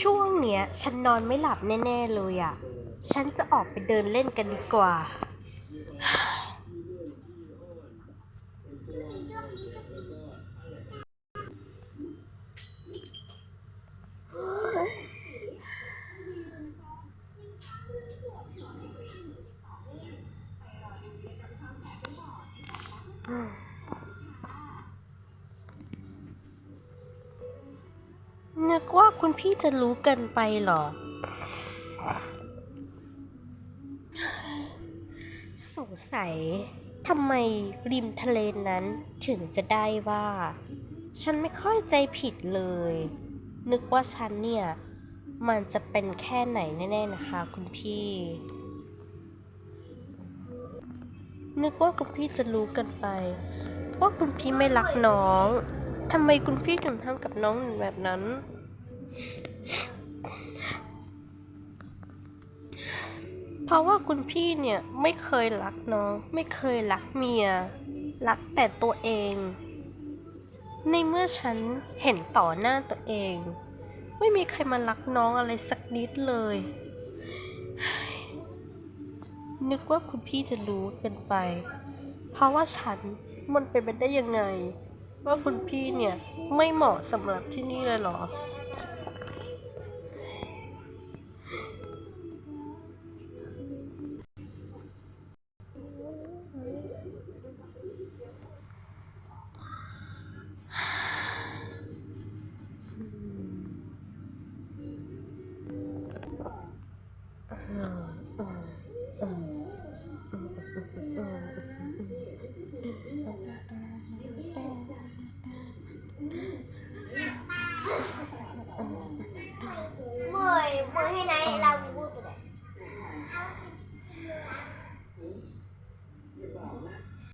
ช่วงเนี้ย ฉันนอนไม่หลับแน่ๆเลยอะ่ะ ฉันจะออกไปเดินเล่นกันดีกว่า นึกว่าคุณพี่จะรู้เกันไปหรอ สงสัยทำไมริมทะเลนั้นถึงจะได้ว่า ฉันไม่ค่อยใจผิดเลย นึกว่าฉันเนี่ย มันจะเป็นแค่ไหนแน่ๆนะคะคุณพี่ นึกว่าคุณพี่จะรู้กันไป ว่าคุณพี่ไม่รักน้องทำไมคุณพี่ถึงทำกับน้องแบบนั้น เพราะว่าคุณพี่เนี่ยไม่เคยรักน้อง ไม่เคยรักเมีย รักแต่ตัวเอง ในเมื่อฉันเห็นต่อหน้าตัวเอง ไม่มีใครมารักน้องอะไรสักนิดเลย นึกว่าคุณพี่จะรู้เกินไป เพราะว่าฉันมันเป็นไปได้ยังไง ว่าคุณพี่เนี่ยไม่เหมาะสำหรับที่นี่เลยเหรอ imagen